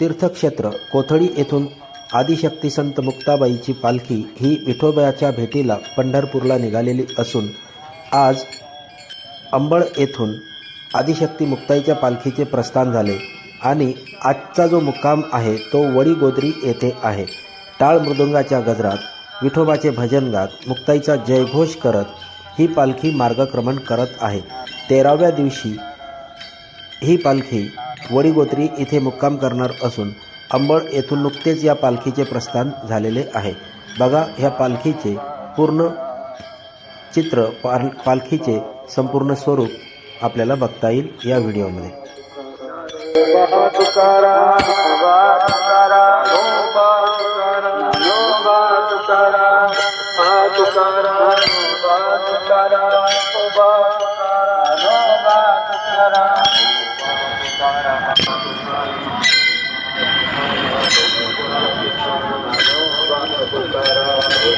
तीर्थक्षेत्र कोथळी येथून आदिशक्ती संत मुक्ताबाईची पालखी ही विठोबाच्या भेटीला पंढरपूरला निघालेली असून आज अंबळ येथून आदिशक्ती मुक्ताईच्या पालखीचे प्रस्थान झाले आणि आजचा जो मुक्काम आहे तो वडीगोदरी येथे आहे. टाळ मृदुंगाच्या गजरात विठोबाचे भजन गात मुक्ताईचा जयघोष करत ही पालखी मार्गक्रमण करत आहे. तेराव्या दिवशी ही पालखी वडीगोत्री इथे मुक्काम करणार असून अंबळ येथून नुकतेच या पालखीचे प्रस्थान झालेले आहे बघा ह्या पालखीचे पूर्ण चित्र पाल पालखीचे संपूर्ण स्वरूप आपल्याला बघता येईल या व्हिडिओमध्ये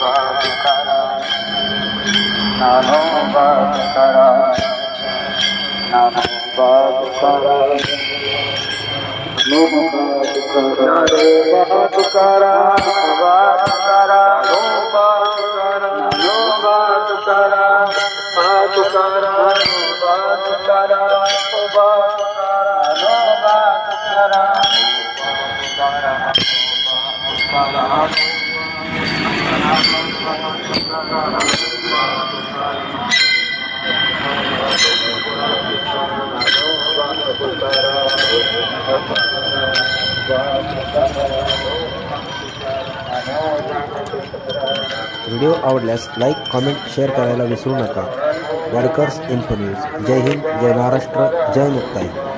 বাবকরা নানো বাবকরা নানো বাবকরা নো বাবকরা রে বাবকরা বাবকরা নো বাবকরা নো বাবকরা বাবকরা নো বাবকরা বাবকরা নো বাবকরা বাবকরা व्हिडिओ आवडल्यास लाईक कॉमेंट शेअर करायला विसरू नका. Wadkars info news. जय हिंद जय महाराष्ट्र जय मुक्ताई.